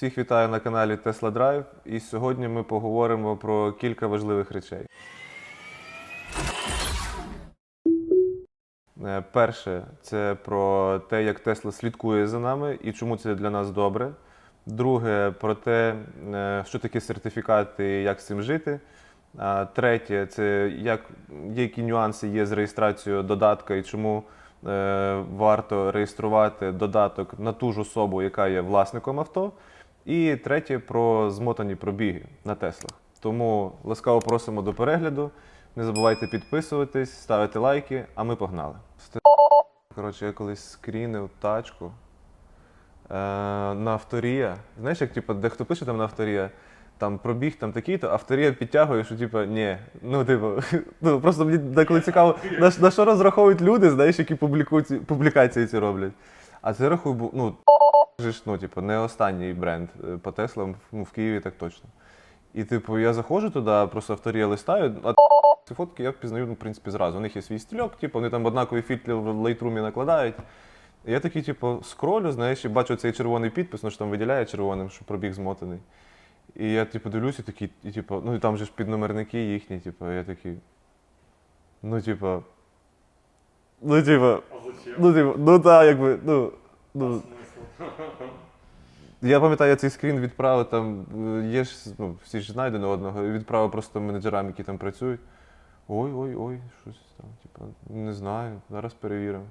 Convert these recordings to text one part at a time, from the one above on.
Всіх вітаю на каналі Tesla Drive, і сьогодні ми поговоримо про кілька важливих речей. Е, Перше, це про те, як Tesla слідкує за нами і чому це для нас добре. Друге, про те, е, що таке сертифікати і як з цим жити. Третє, це як, які нюанси є з реєстрацією додатка і чому е, варто реєструвати додаток на ту ж особу, яка є власником авто. І третє про змотані пробіги на Теслах. Тому ласкаво просимо до перегляду. Не забувайте підписуватись, ставити лайки, а ми погнали. Коротше, я колись скрінив тачку е, на авторія. Знаєш, як типу, дехто пише там на авторія, там пробіг там такий-то, авторія підтягує, що типу, ні. Ну, типу, ну просто мені деколи цікаво, на, на що розраховують люди, знаєш, які публікації ці роблять. А це рахую, бу- ну, ж, ну, типу, не останній бренд е, по Теслам, ну, в Києві так точно. І, типу, я заходжу туди, просто авторія листаю, а ці фотки я впізнаю, ну, в принципі, зразу. У них є свій стільок, типу, вони там однакові фільтри в лайтрумі накладають. І я такий, типу, скролю, знаєш, і бачу цей червоний підпис, ну що там виділяє червоним, що пробіг змотаний. І я, типу, дивлюся, такий, і, типу, ну і там же ж підномерники їхні, типу, я такий. Ну, типу. Ну, типу, ну, типу, ну так, якби, ну. Ну? Я пам'ятаю, я цей скрін відправив там, е, є ж, ну, всі ж один одного, відправив просто менеджерам, які там працюють. Ой, ой, ой, щось там, типу, не знаю, зараз перевіримо.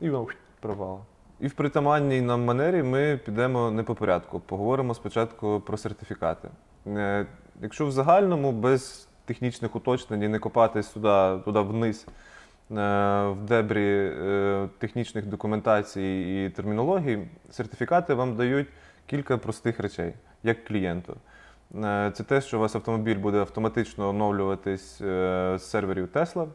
І вам пропало. І в притаманній нам манері ми підемо не по порядку. Поговоримо спочатку про сертифікати. Е, Якщо в загальному, без технічних уточнень і не копатись туди, туди вниз, в дебрі е, технічних документацій і термінологій, сертифікати вам дають кілька простих речей, як клієнту. Е, Це те, що у вас автомобіль буде автоматично оновлюватись е, з серверів Tesla.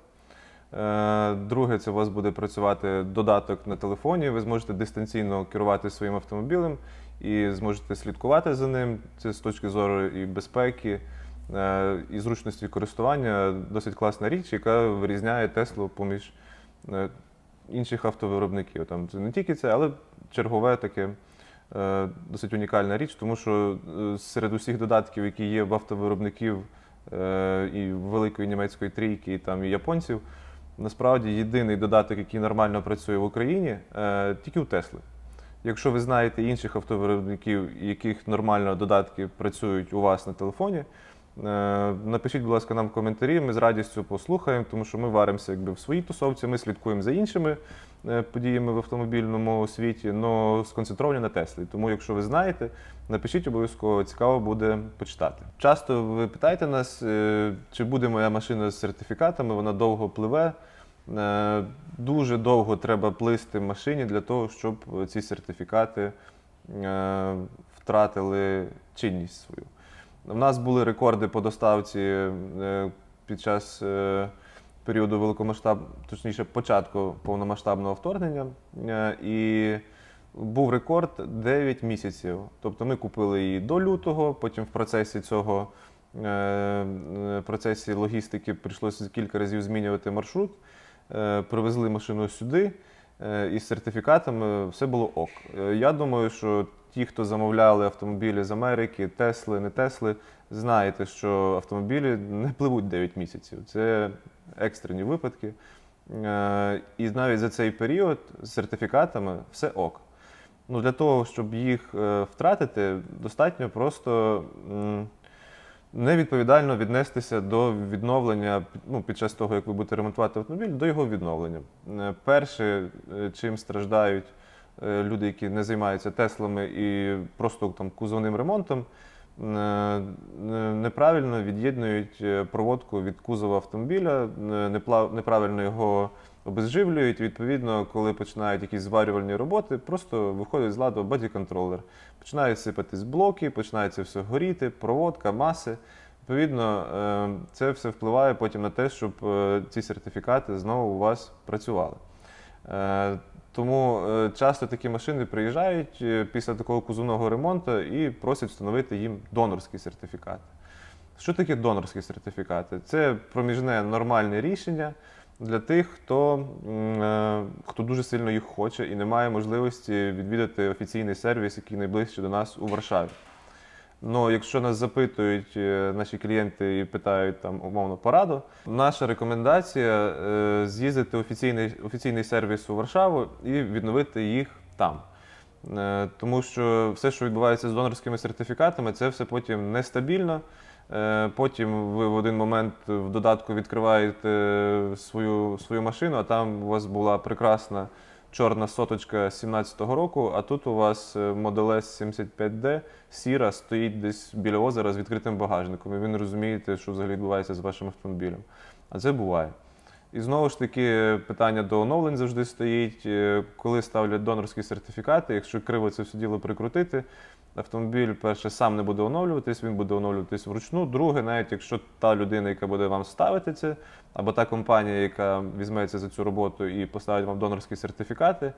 Е, Друге, це у вас буде працювати додаток на телефоні. Ви зможете дистанційно керувати своїм автомобілем і зможете слідкувати за ним. Це з точки зору і безпеки, е, і зручності користування досить класна річ, яка вирізняє Теслу поміж е, інших автовиробників. Там це не тільки це, але чергове таке. е, Досить унікальна річ, тому що е, серед усіх додатків, які є в автовиробників е, і великої німецької трійки, і там і японців, насправді єдиний додаток, який нормально працює в Україні, е, тільки у Тесли. Якщо ви знаєте інших автовиробників, яких нормально додатки працюють у вас на телефоні, е, напишіть, будь ласка, нам в коментарі. Ми з радістю послухаємо, тому що ми варимося якби в своїй тусовці, ми слідкуємо за іншими е, подіями в автомобільному світі, але сконцентровані на Теслі. Тому, якщо ви знаєте, напишіть обов'язково, цікаво буде почитати. Часто ви питаєте нас, е, чи буде моя машина з сертифікатами, вона довго пливе. Е, Дуже довго треба плисти машині для того, щоб ці сертифікати е, втратили чинність свою. У нас були рекорди по доставці е, під час е, періоду великомасштаб, точніше, початку повномасштабного вторгнення. Е, І був рекорд 9 місяців. Тобто ми купили її до лютого, потім в процесі цього процесі логістики прийшлося кілька разів змінювати маршрут. Привезли машину сюди із сертифікатами, все було ок. Я думаю, що ті, хто замовляли автомобілі з Америки, Тесли, не Тесли, знаєте, що автомобілі не пливуть 9 місяців. Це екстрені випадки. Е, І навіть за цей період з сертифікатами все ок. Ну, для того, щоб їх е, втратити, достатньо просто невідповідально віднестися до відновлення ну, під час того, як ви будете ремонтувати автомобіль, до його відновлення. Е, Перше, чим страждають люди, які не займаються Теслами і просто там кузовним ремонтом, е, е, неправильно від'єднують е, проводку від кузова автомобіля, е, неправильно його обезживлюють. Відповідно, коли починають якісь зварювальні роботи, просто виходить з ладу боді-контролер. Починають сипатись блоки, починається все горіти, проводка, маси. Відповідно, е, це все впливає потім на те, щоб е, ці сертифікати знову у вас працювали. Тому е, часто такі машини приїжджають е, після такого кузовного ремонту і просять встановити їм донорські сертифікати. Що таке донорські сертифікати? Це проміжне нормальне рішення для тих, хто, е, хто дуже сильно їх хоче і не має можливості відвідати офіційний сервіс, який найближче до нас у Варшаві. Ну, якщо нас запитують е, наші клієнти і питають там умовно пораду, наша рекомендація е, з'їздити офіційний, офіційний сервіс у Варшаву і відновити їх там. Е, Тому що все, що відбувається з донорськими сертифікатами, це все потім нестабільно. Е, Потім ви в один момент в додатку відкриваєте свою, свою машину, а там у вас була прекрасна чорна соточка 17-го року, а тут у вас е, Model S 75D сіра стоїть десь біля озера з відкритим багажником, і ви не розумієте, що взагалі відбувається з вашим автомобілем. А це буває. І знову ж таки, питання до оновлень завжди стоїть. Е, Коли ставлять донорські сертифікати, якщо криво це все діло прикрутити, автомобіль, перше, сам не буде оновлюватись, він буде оновлюватись вручну. Друге, навіть якщо та людина, яка буде вам ставити це, або та компанія, яка візьметься за цю роботу і поставить вам донорські сертифікати,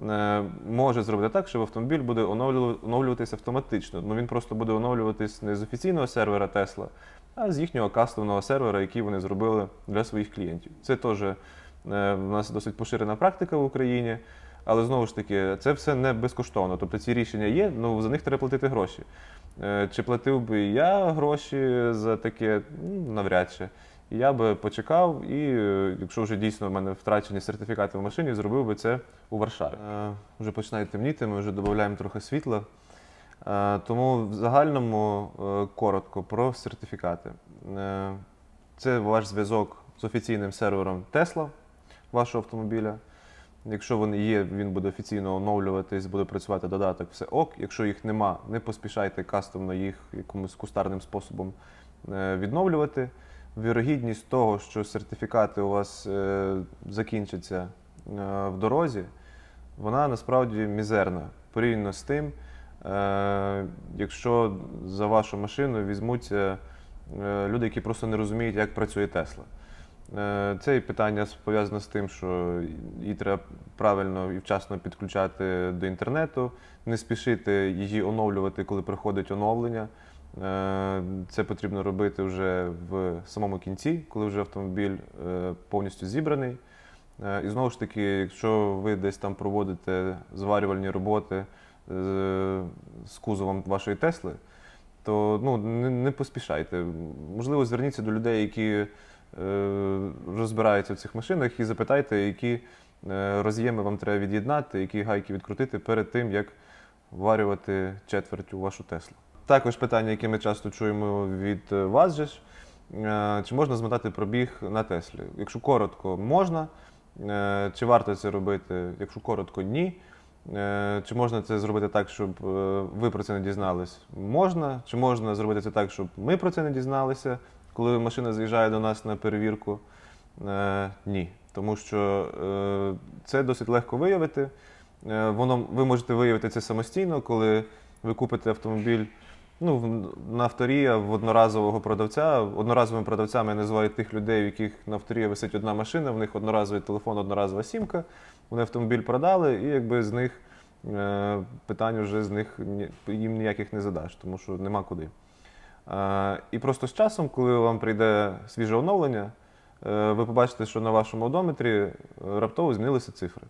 е, може зробити так, що автомобіль буде оновлюватись автоматично. Ну він просто буде оновлюватись не з офіційного сервера Tesla, а з їхнього кастомного сервера, який вони зробили для своїх клієнтів. Це теж е, в нас досить поширена практика в Україні. Але знову ж таки, це все не безкоштовно. Тобто ці рішення є, ну за них треба платити гроші. Е, Чи платив би я гроші за таке? Ну, Навряд чи. Я би почекав, і е, якщо вже дійсно в мене втрачені сертифікати в машині, зробив би це у Варшаві. Е, Вже починає темніти, ми вже додаємо трохи світла. Е, Тому в загальному е, коротко про сертифікати. Е, Це ваш зв'язок з офіційним сервером Tesla вашого автомобіля. Якщо вони є, він буде офіційно оновлюватись, буде працювати додаток, все ок. Якщо їх нема, не поспішайте кастомно їх якимось кустарним способом е, відновлювати. Вірогідність того, що сертифікати у вас е, закінчаться е, в дорозі, вона насправді мізерна порівняно з тим, якщо за вашу машину візьмуться люди, які просто не розуміють, як працює Тесла. Е, Це і питання пов'язане з тим, що її треба правильно і вчасно підключати до інтернету, не спішити її оновлювати, коли приходить оновлення. Е, Це потрібно робити вже в самому кінці, коли вже автомобіль е, повністю зібраний. І знову ж таки, якщо ви десь там проводите зварювальні роботи з кузовом вашої Тесли, то ну, не поспішайте. Можливо, зверніться до людей, які е, розбираються в цих машинах, і запитайте, які е, роз'єми вам треба від'єднати, які гайки відкрутити перед тим, як варювати четверть у вашу Теслу. Також питання, яке ми часто чуємо від е, вас же ж, чи можна змотати пробіг на Теслі? Якщо коротко, можна. Чи варто це робити? Якщо коротко, ні. Чи можна це зробити так, щоб ви про це не дізнались? Можна. Чи можна зробити це так, щоб ми про це не дізналися, коли машина заїжджає до нас на перевірку? Е, Ні. Тому що е, це досить легко виявити. Е, Воно, ви можете виявити це самостійно, коли ви купите автомобіль ну, в- на авторія в одноразового продавця. Одноразовими продавцями я називаю тих людей, у яких на авторія висить одна машина, в них одноразовий телефон, одноразова сімка. Вони автомобіль продали, і якби з них питань вже з них їм ніяких не задаш, тому що нема куди. І просто з часом, коли вам прийде свіже оновлення, е, ви побачите, що на вашому одометрі е, раптово змінилися цифри.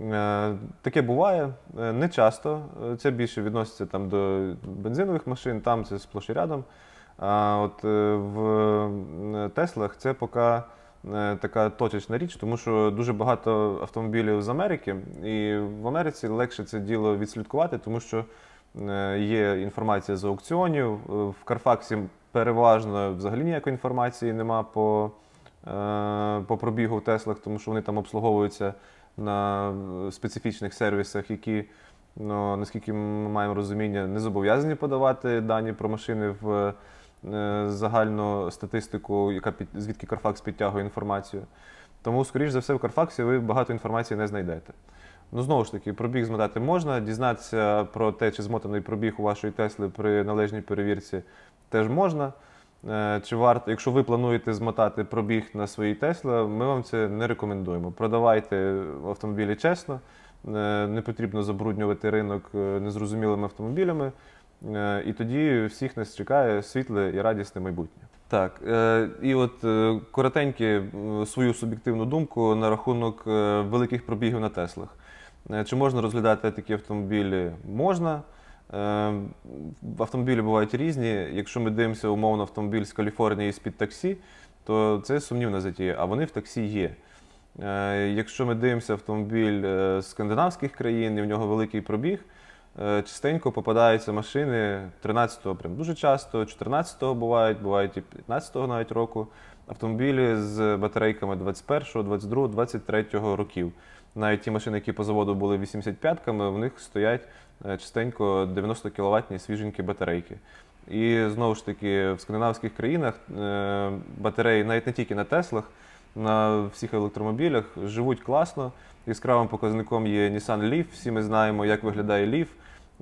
Е, Таке буває не часто. Це більше відноситься там до бензинових машин, там це сплош і рядом. А от в Теслах це поки така точечна річ, тому що дуже багато автомобілів з Америки, і в Америці легше це діло відслідкувати, тому що є інформація з аукціонів. Е, В Карфаксі переважно взагалі ніякої інформації нема по, е, по пробігу в Теслах, тому що вони там обслуговуються на е, специфічних сервісах, які, ну, наскільки ми маємо розуміння, не зобов'язані подавати дані про машини в е, загальну статистику, яка під, звідки Carfax підтягує інформацію. Тому, скоріш за все, в Carfax ви багато інформації не знайдете. Ну, знову ж таки, пробіг змотати можна, дізнатися про те, чи змотаний пробіг у вашої Тесли при належній перевірці теж можна. Е, Чи варто, якщо ви плануєте змотати пробіг на своїй Тесла, ми вам це не рекомендуємо. Продавайте автомобілі чесно, е, не потрібно забруднювати ринок е, незрозумілими автомобілями. І тоді всіх нас чекає світле і радісне майбутнє. Так, е, і от е, коротеньке свою суб'єктивну думку на рахунок е, великих пробігів на Теслах. Е, Чи можна розглядати такі автомобілі? Можна. Е, Автомобілі бувають різні. Якщо ми дивимося умовно автомобіль з Каліфорнії з-під таксі, то це сумнівна затія, а вони в таксі є. Е, Якщо ми дивимося автомобіль е, з скандинавських країн, і в нього великий пробіг, е, частенько попадаються машини 13-го, прям дуже часто, 14-го бувають, бувають і 15-го навіть року. Автомобілі з батарейками 21-го, 22-го, 23-го років. Навіть ті машини, які по заводу були 85-ками, в них стоять е, частенько 90 кіловатні свіженькі батарейки. І знову ж таки, в скандинавських країнах е, батареї навіть не тільки на Теслах, на всіх електромобілях живуть класно. Яскравим показником є Nissan Leaf. Всі ми знаємо, як виглядає Leaf.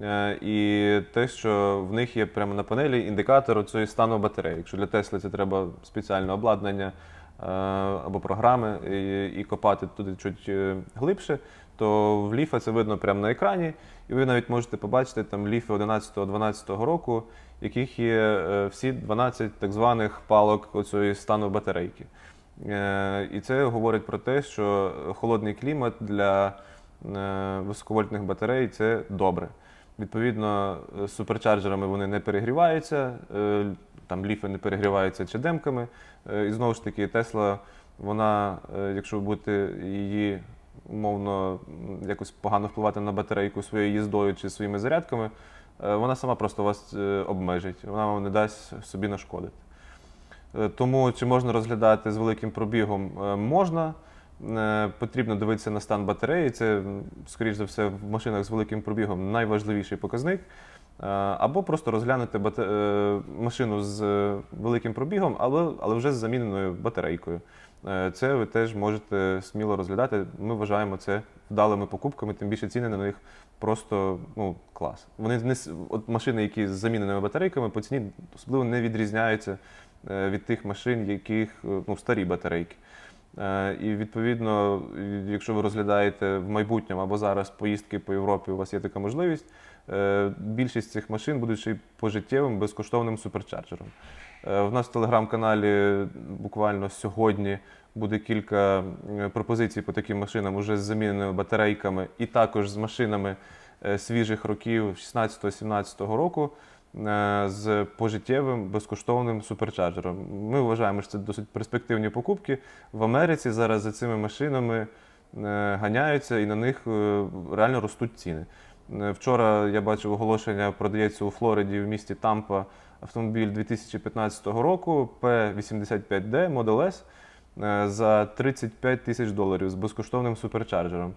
Е, І те, що в них є прямо на панелі індикатор цієї стану батареї. Якщо для Тесли це треба спеціальне обладнання е, або програми і, копати туди чуть е, глибше, то в Ліфа це видно прямо на екрані, і ви навіть можете побачити там ліфи 11-12 року, яких є всі 12 так званих палок оцієї стану батарейки. І це говорить про те, що холодний клімат для високовольтних батарей це добре. Відповідно, е, суперчарджерами вони не перегріваються, е, там ліфи не перегріваються чадемками. Е, І знову ж таки, Тесла, вона, якщо ви будете її умовно якось погано впливати на батарейку своєю їздою чи своїми зарядками, вона сама просто вас обмежить, вона вам не дасть собі нашкодити. Тому чи можна розглядати з великим пробігом? Можна. Е, Потрібно дивитися на стан батареї. Це, скоріш за все, в машинах з великим пробігом найважливіший показник. Е, Або просто розглянути бате- е, машину з великим пробігом, але, але вже з заміненою батарейкою. Це ви теж можете сміло розглядати. Ми вважаємо це вдалими покупками, тим більше ціни на них просто ну, клас. Вони не от машини, які з заміненими батарейками, по ціні особливо не відрізняються від тих машин, яких ну, старі батарейки. Е, І відповідно, якщо ви розглядаєте в майбутньому або зараз поїздки по Європі, у вас є така можливість. е, Більшість цих машин будуть ще й пожиттєвим безкоштовним суперчарджером. Е, В нас в телеграм-каналі буквально сьогодні буде кілька пропозицій по таким машинам уже з заміненими батарейками, і також з машинами свіжих років 16-17 року з пожиттєвим безкоштовним суперчарджером. Ми вважаємо, що це досить перспективні покупки. В Америці зараз за цими машинами е, ганяються і на них е, реально ростуть ціни. Е, Вчора я бачив оголошення, продається у Флориді в місті Тампа автомобіль 2015 року P85D Model S е, за 35 тисяч доларів з безкоштовним суперчарджером.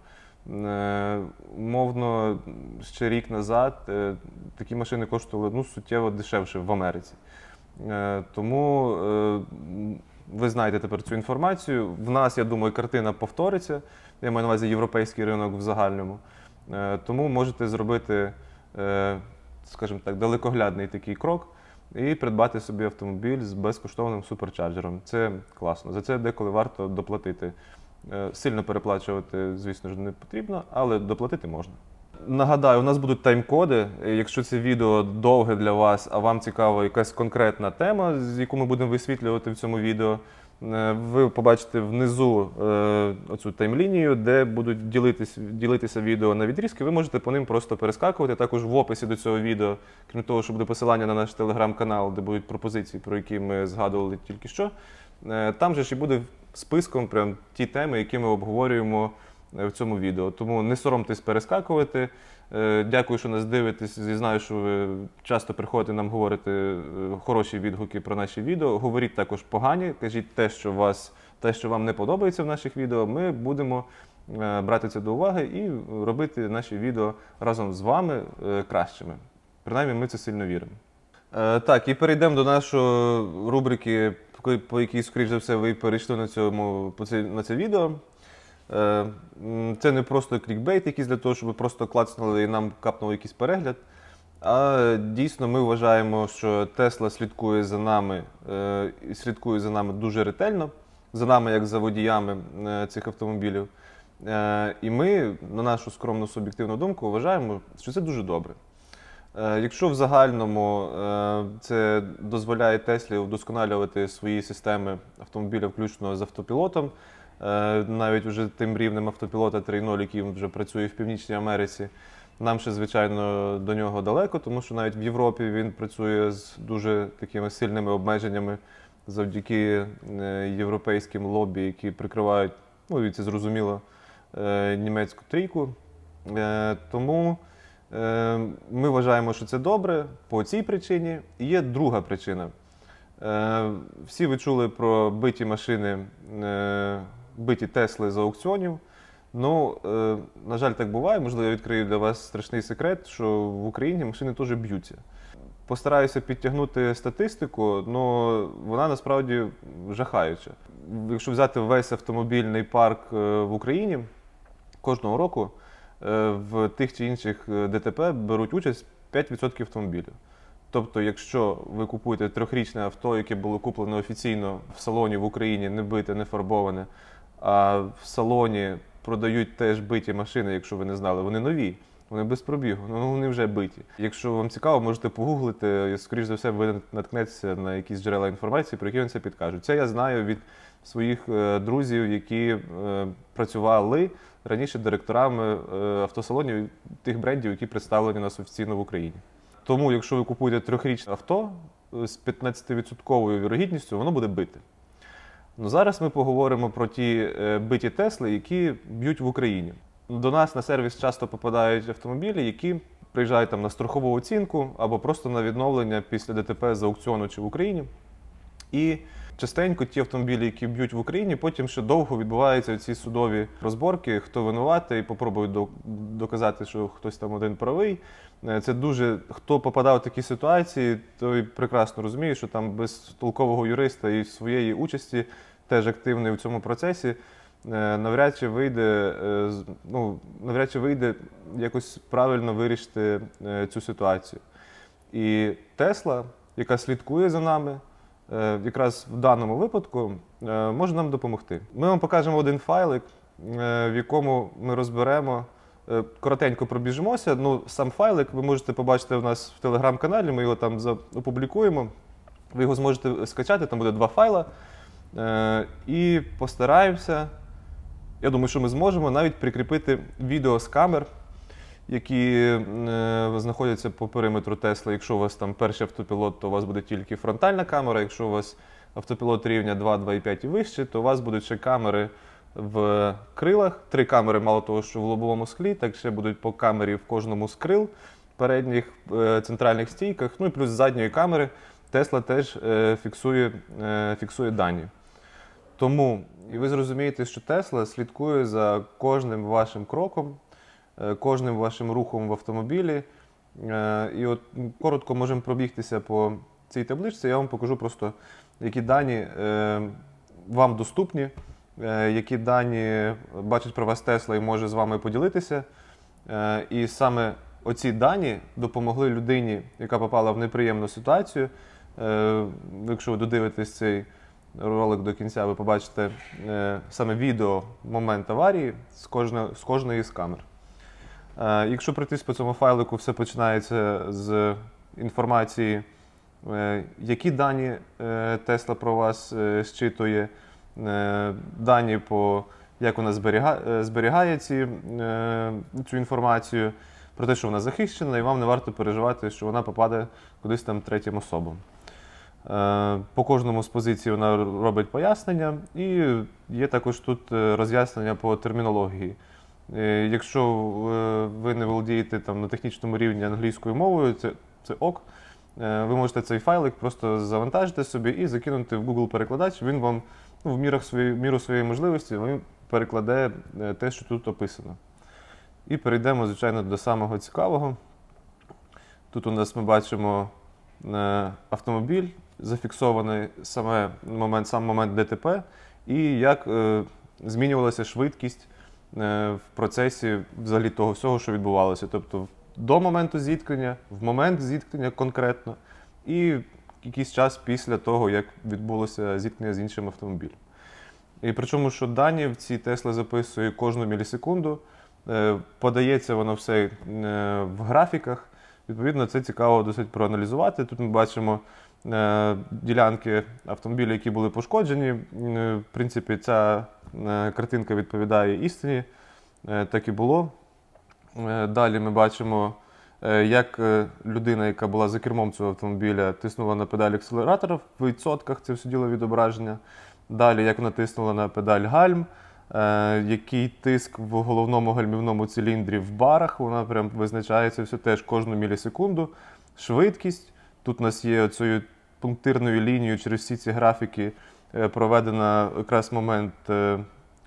Е, Мовно, ще рік назад е, такі машини коштували ну, суттєво дешевше в Америці. Е, Тому ви знаєте тепер цю інформацію. В нас, я думаю, картина повториться. Я маю на увазі європейський ринок в загальному. Тому можете зробити, скажімо так, далекоглядний такий крок і придбати собі автомобіль з безкоштовним суперчарджером. Це класно. За це деколи варто доплатити. Е, Сильно переплачувати, звісно ж, не потрібно, але доплатити можна. Нагадаю, у нас будуть тайм-коди. Якщо це відео довге для вас, а вам цікава якась конкретна тема, з яку ми будемо висвітлювати в цьому відео, е, ви побачите внизу е, оцю тайм-лінію, де будуть ділитись, ділитися відео на відрізки. Ви можете по ним просто перескакувати. Також в описі до цього відео, крім того, що буде посилання на наш телеграм-канал, де будуть пропозиції, про які ми згадували тільки що. Там же ж і буде списком прям ті теми, які ми обговорюємо е, в цьому відео. Тому не соромтесь перескакувати. Е, Дякую, що нас дивитесь. Знаю, що ви часто приходите нам говорити е, хороші відгуки про наші відео. Говоріть також погані, кажіть те, що вас, те, що вам не подобається в наших відео. Ми будемо брати це до уваги і робити наші відео разом з вами кращими. Принаймні, ми це сильно віримо. Е, Так, і перейдемо до нашої рубрики, по- якій, скоріш за все, ви перейшли на, цьому, на це відео. Е, Це не просто клікбейт якийсь для того, щоб ви просто клацнули і нам капнув якийсь перегляд. А дійсно ми вважаємо, що Тесла слідкує за нами е, слідкує за нами дуже ретельно, за нами як за водіями цих автомобілів. І ми, на нашу скромну суб'єктивну думку, вважаємо, що це дуже добре. Е, Якщо в загальному е, це дозволяє Теслі вдосконалювати свої системи автомобіля, включно з автопілотом, е, навіть вже тим рівнем автопілота 3.0, який вже працює в Північній Америці, Нам ще, звичайно, до нього далеко, тому що навіть в Європі він працює з дуже такими сильними обмеженнями завдяки європейським лобі, які прикривають, ну і це зрозуміло, німецьку трійку. Тому ми вважаємо, що це добре по цій причині. Є друга причина. Е, Всі ви чули про биті машини, е, биті Тесли з аукціонів. Ну, е, на жаль, так буває. Можливо, я відкрию для вас страшний секрет, що в Україні машини теж б'ються. Постараюся підтягнути статистику, але вона насправді жахаюча. Якщо взяти весь автомобільний парк е, в Україні, кожного року е, в тих чи інших е, ДТП беруть участь 5% автомобілів. Тобто, якщо ви купуєте трьохрічне авто, яке було куплено офіційно в салоні в Україні, не бите, не фарбоване, а в салоні продають теж биті машини, якщо ви не знали, вони нові. Вони без пробігу, ну вони вже биті. Якщо вам цікаво, можете погуглити. Скоріш за все, ви наткнетеся на якісь джерела інформації, про які вам це підкажуть. Це я знаю від своїх е, друзів, які е, працювали раніше директорами е, автосалонів тих брендів, які представлені нас офіційно в Україні. Тому, якщо ви купуєте трьохрічне авто е, з 15% вірогідністю, воно буде бити. Ну, зараз ми поговоримо про ті е, биті Тесли, які б'ють в Україні. До нас на сервіс часто попадають автомобілі, які приїжджають там на страхову оцінку або просто на відновлення після ДТП з аукціону чи в Україні. І частенько ті автомобілі, які б'ють в Україні, потім ще довго відбуваються ці судові розборки, хто винуватий, попробують доказати, що хтось там один правий. Е, Це дуже хто попадав в такі ситуації, той прекрасно розуміє, що там без толкового юриста і своєї участі, теж активний у цьому процесі, е, навряд чи вийде, е, ну, навряд чи вийде якось правильно вирішити цю ситуацію. І Тесла, яка слідкує за нами, якраз в даному випадку е, може нам допомогти. Ми вам покажемо один файлик, е, в якому ми розберемо. е, Коротенько пробіжимося. Ну, сам файлик ви можете побачити у нас в телеграм-каналі, ми його там опублікуємо. Ви його зможете скачати, там буде два файла. Е, І постараємося. Я думаю, що ми зможемо навіть прикріпити відео з камер, які е, знаходяться по периметру Тесла. Якщо у вас там перший автопілот, то у вас буде тільки фронтальна камера. Якщо у вас автопілот рівня 2, 2,5 і вище, то у вас будуть ще камери в крилах. Три камери, мало того, що в лобовому склі, так ще будуть по камері в кожному з крил передніх е, центральних стійках. Ну і плюс задньої камери Тесла теж е, фіксує, фіксує дані. Тому і ви зрозумієте, що Тесла слідкує за кожним вашим кроком, кожним вашим рухом в автомобілі. Е, І от коротко можемо пробігтися по цій табличці. Я вам покажу просто, які дані е, вам доступні, е, які дані бачить про вас Тесла і може з вами поділитися. Е, І саме оці дані допомогли людині, яка попала в неприємну ситуацію. Е, Якщо ви додивитесь цей ролик до кінця, ви побачите е, саме відео момент аварії з кожної, з кожної з камер. Е, Якщо пройтись по цьому файлику, все починається з інформації, е, які дані е, Тесла про вас щитує, е, дані по як вона зберіга, е, зберігає ці, цю інформацію, про те, що вона захищена, і вам не варто переживати, що вона попаде кудись там третім особам. По кожному з позицій вона робить пояснення, і є також тут роз'яснення по термінології. Е, Якщо е, ви не володієте там на технічному рівні англійською мовою, це, це ок. Е, Ви можете цей файлик просто завантажити собі і закинути в Google перекладач. Він вам ну, в мірах своєї, в міру своєї можливості він перекладе те, що тут описано. І перейдемо, звичайно, до самого цікавого. Тут у нас ми бачимо автомобіль, зафіксований саме момент, сам момент ДТП, і як змінювалася швидкість в процесі взагалі того всього, що відбувалося. Тобто до моменту зіткнення, в момент зіткнення конкретно, і якийсь час після того, як відбулося зіткнення з іншим автомобілем. І причому, що дані в цій Тесли записує кожну мілісекунду, е, подається воно все е, в графіках. Відповідно, це цікаво досить проаналізувати. Тут ми бачимо е, ділянки автомобілів, які були пошкоджені. Е, В принципі, ця е, картинка відповідає істині. Е, Так і було. Е, Далі ми бачимо, е, як е, людина, яка була за кермом цього автомобіля, тиснула на педаль акселератора в відсотках, це все діло відображення. Далі, як вона тиснула на педаль гальм, е, який тиск в головному гальмівному циліндрі в барах, вона прям визначається все теж кожну мілісекунду. Швидкість. Тут у нас є оцею пунктирною лінією через всі ці графіки е, проведена якраз момент, е,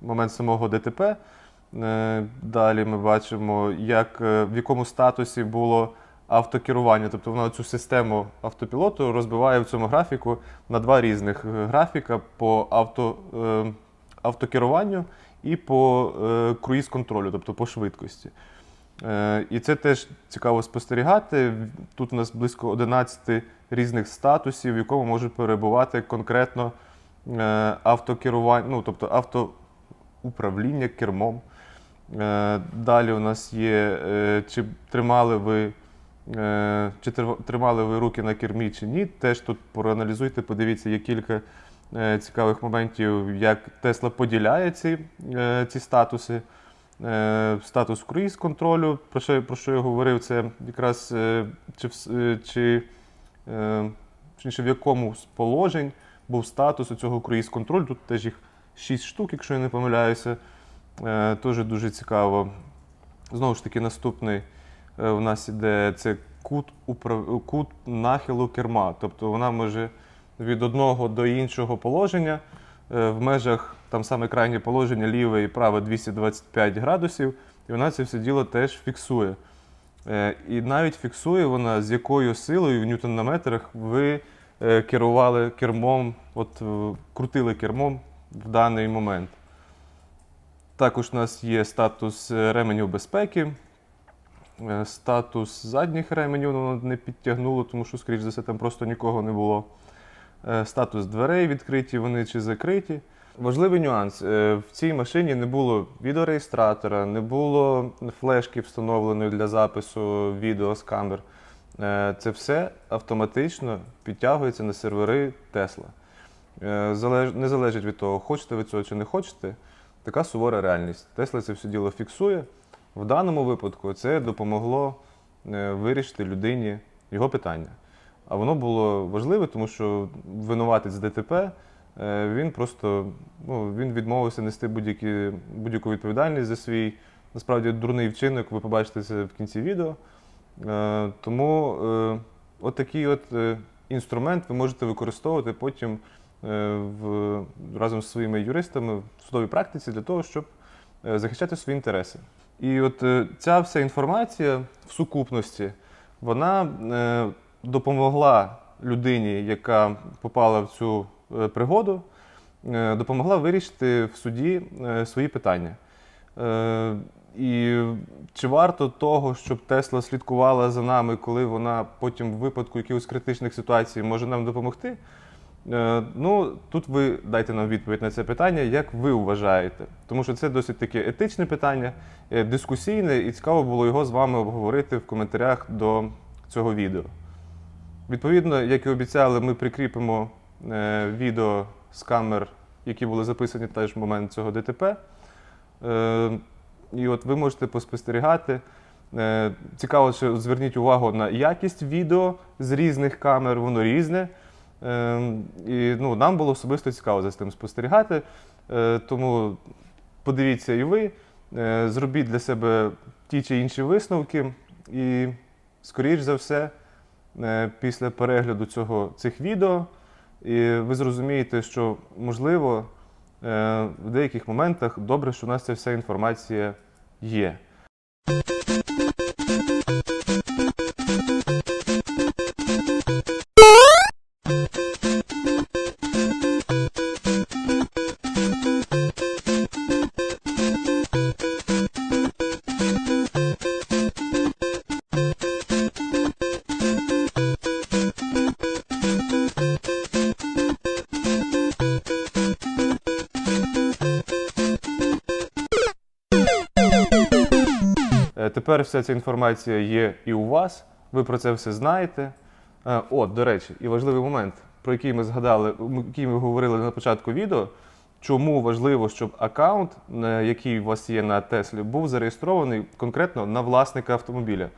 момент самого ДТП. Е, Далі ми бачимо, як, е, в якому статусі було автокерування. Тобто вона цю систему автопілоту розбиває в цьому графіку на два різних е, графіка по авто, е, автокеруванню і по е, круїз-контролю, тобто по швидкості. Е, І це теж цікаво спостерігати. Тут у нас близько 11 різних статусів, в якому можуть перебувати конкретно е, автокерування, ну тобто автоуправління кермом. Е, Далі у нас є, е, чи тримали ви, е, чи тримали ви руки на кермі чи ні. Теж тут проаналізуйте, подивіться, є кілька е, цікавих моментів, як Тесла поділяє ці, е, ці статуси. Е, Статус круїз контролю, про що, про що я говорив, це якраз е, чи, е, чи, е, в якому з положень був статус у цього круїз контролю. Тут теж їх 6 штук, якщо я не помиляюся. Е, Теж дуже цікаво. Знову ж таки, наступний е, у нас іде це кут, управ... кут нахилу керма. Тобто вона може від одного до іншого положення е, в межах там саме крайнє положення ліве і праве 225 градусів, і вона це все діло теж фіксує. Е, І навіть фіксує вона, з якою силою в ньютон-метрах ви е, керували кермом, от е, крутили кермом в даний момент. Також у нас є статус е, ременів безпеки. Е, Статус задніх ременів воно не підтягнуло, тому що, скоріш за все, там просто нікого не було. Е, Статус дверей відкриті вони чи закриті. Важливий нюанс: е, в цій машині не було відеореєстратора, не було флешки встановленої для запису відео з камер. Е, Це все автоматично підтягується на сервери. Е, Не залежить від того, хочете ви цього чи не хочете. Така сувора реальність. Тесла це все діло фіксує. В даному випадку це допомогло е, вирішити людині його питання. А воно було важливе, тому що винуватець ДТП е, він просто ну, він відмовився нести будь-яку відповідальність за свій насправді дурний вчинок. Ви побачите це в кінці відео. Е, Тому е, от такий от е, інструмент ви можете використовувати потім в, разом з своїми юристами в судовій практиці для того, щоб захищати свої інтереси. І от ця вся інформація в сукупності вона допомогла людині, яка попала в цю пригоду, допомогла вирішити в суді свої питання. І чи варто того, щоб Тесла слідкувала за нами, коли вона потім в випадку якихось критичних ситуацій може нам допомогти? Е, Ну, тут ви дайте нам відповідь на це питання, як ви вважаєте. Тому що це досить таке етичне питання, е, дискусійне, і цікаво було його з вами обговорити в коментарях до цього відео. Відповідно, як і обіцяли, ми прикріпимо е, відео з камер, які були записані теж в момент цього ДТП. І от ви можете поспостерігати. Е, цікаво, що зверніть увагу на якість відео з різних камер, воно різне. Е, і ну, нам було особисто цікаво за цим спостерігати. Е, тому подивіться і ви, е, зробіть для себе ті чи інші висновки, і, скоріш за все, після перегляду цього, цих відео, і ви зрозумієте, що можливо в деяких моментах добре, що у нас ця вся інформація є. Тепер вся ця інформація є і у вас. Ви про це все знаєте. Е, От, до речі, і важливий момент, про який ми згадали, який ми говорили на початку відео. чому важливо, щоб аккаунт, е, який у вас є на Теслі, був зареєстрований конкретно на власника автомобіля.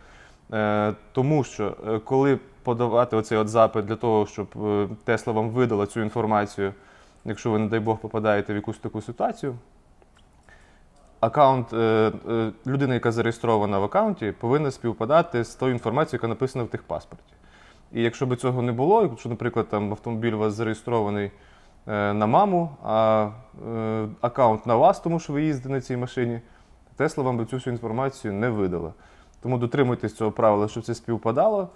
Е, Тому що коли подавати оцей от запит для того, щоб Тесла вам видала цю інформацію, якщо ви, не дай Бог, попадаєте в якусь таку ситуацію, аккаунт, е, е, людина, яка зареєстрована в аккаунті, повинна співпадати з тою інформацією, яка написана в техпаспорті. І якщо б цього не було, якщо, наприклад, там автомобіль у вас зареєстрований е, на маму, а аккаунт на вас, тому що ви їздите на цій машині, Тесла вам би цю всю інформацію не видала. Тому дотримуйтесь цього правила, щоб це співпадало.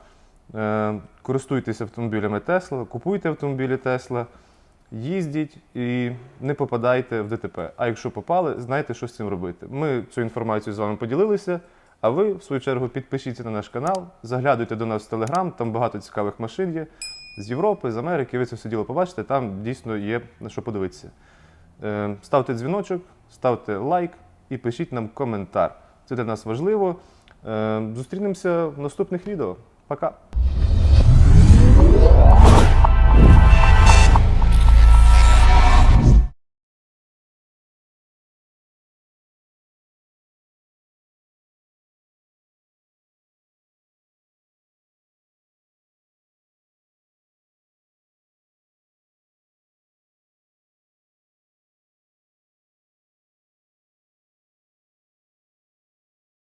Користуйтеся автомобілями Тесла, купуйте автомобілі Тесла, їздіть і не попадайте в ДТП. А якщо попали, знайте, що з цим робити. Ми цю інформацію з вами поділилися. А ви, в свою чергу, підпишіться на наш канал, заглядуйте до нас в Телеграм, там багато цікавих машин є з Європи, з Америки. Ви це все діло побачите, там дійсно є на що подивитися. Е, Ставте дзвіночок, ставте лайк і пишіть нам коментар. Це для нас важливо. Е, Зустрінемося в наступних відео. Пока!